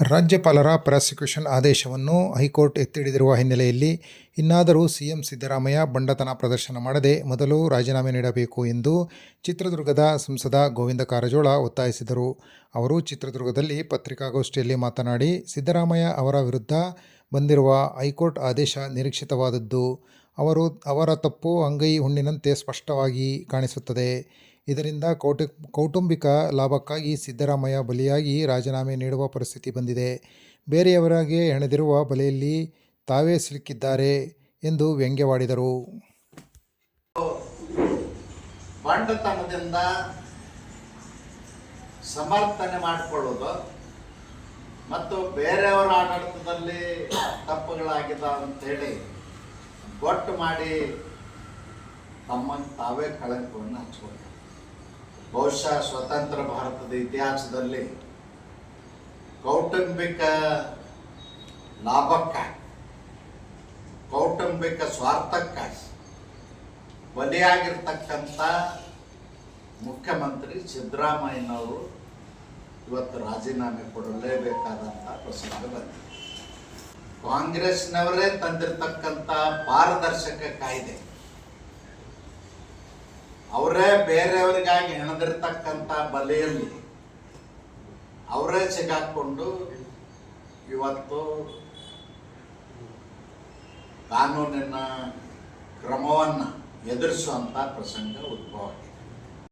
ರಾಜ್ಯಪಾಲರ ಪ್ರಾಸಿಕ್ಯೂಷನ್ ಆದೇಶವನ್ನು ಹೈಕೋರ್ಟ್ ಎತ್ತಿಡಿದಿರುವ ಹಿನ್ನೆಲೆಯಲ್ಲಿ ಇನ್ನಾದರೂ ಸಿಎಂ ಸಿದ್ದರಾಮಯ್ಯ ಬಂಡತನ ಪ್ರದರ್ಶನ ಮಾಡದೆ ಮೊದಲು ರಾಜೀನಾಮೆ ನೀಡಬೇಕು ಎಂದು ಚಿತ್ರದುರ್ಗದ ಸಂಸದ ಗೋವಿಂದ ಕಾರಜೋಳ ಒತ್ತಾಯಿಸಿದರು. ಅವರು ಚಿತ್ರದುರ್ಗದಲ್ಲಿ ಪತ್ರಿಕಾಗೋಷ್ಠಿಯಲ್ಲಿ ಮಾತನಾಡಿ, ಸಿದ್ದರಾಮಯ್ಯ ಅವರ ವಿರುದ್ಧ ಬಂದಿರುವ ಹೈಕೋರ್ಟ್ ಆದೇಶ ನಿರೀಕ್ಷಿತವಾದದ್ದು. ಅವರು, ಅವರ ತಪ್ಪು ಅಂಗೈ ಹುಣ್ಣಿನಂತೆ ಸ್ಪಷ್ಟವಾಗಿ ಕಾಣಿಸುತ್ತದೆ. ಇದರಿಂದ ಕೌಟು, ಕೌಟುಂಬಿಕ ಲಾಭಕ್ಕಾಗಿ ಸಿದ್ದರಾಮಯ್ಯ ಬಲಿಯಾಗಿ ರಾಜೀನಾಮೆ ನೀಡುವ ಪರಿಸ್ಥಿತಿ ಬಂದಿದೆ. ಬೇರೆಯವರಿಗೆ ಹೆಣೆದಿರುವ ಬಲೆಯಲ್ಲಿ ತಾವೇ ಸಿಲುಕಿದ್ದಾರೆ ಎಂದು ವ್ಯಂಗ್ಯವಾಡಿದರು. ಬಂಡತನದಿಂದ ಸಮರ್ಥನೆ ಮಾಡಿಕೊಳ್ಳೋದು ಮತ್ತು ಬೇರೆಯವರ ಆಡಳಿತದಲ್ಲಿ ತಪ್ಪುಗಳಾಗಿದೆ ಅಂತೇಳಿ ಗೊಟ್ಟು ಮಾಡಿ ತಮ್ಮನ್ನು ತಾವೇ ಕಳಂಕವನ್ನು ಹಚ್ಕೊಂಡ್ರು ಬಹುಶಃ ಸ್ವತಂತ್ರ ಭಾರತದ ಇತಿಹಾಸದಲ್ಲಿ ಕೌಟುಂಬಿಕ ಲಾಭಕ್ಕ ಕೌಟುಂಬಿಕ ಸ್ವಾರ್ಥಕ್ಕ ಬಲಿಯಾಗಿರ್ತಕ್ಕಂಥ ಮುಖ್ಯಮಂತ್ರಿ ಸಿದ್ದರಾಮಯ್ಯನವರು ಇವತ್ತು ರಾಜೀನಾಮೆ ಕೊಡಲೇಬೇಕಾದಂಥ ಪ್ರಸಂಗ ಬಂದಿದೆ. ಕಾಂಗ್ರೆಸ್ನವರೇ ತಂದಿರತಕ್ಕಂಥ ಪಾರದರ್ಶಕ ಕಾಯ್ದೆ. ಅವರೇ ಬೇರೆಯವರಿಗಾಗಿ ಹೆಣದಿರ್ತಕ್ಕಂಥ ಬಲೆಯಲ್ಲಿ ಅವರೇ ಸಿಗಾಕೊಂಡು ಇವತ್ತು ಕಾನೂನಿನ ಕ್ರಮವನ್ನು ಎದುರಿಸುವಂಥ ಪ್ರಸಂಗ ಉದ್ಭವ ಆಗಿದೆ.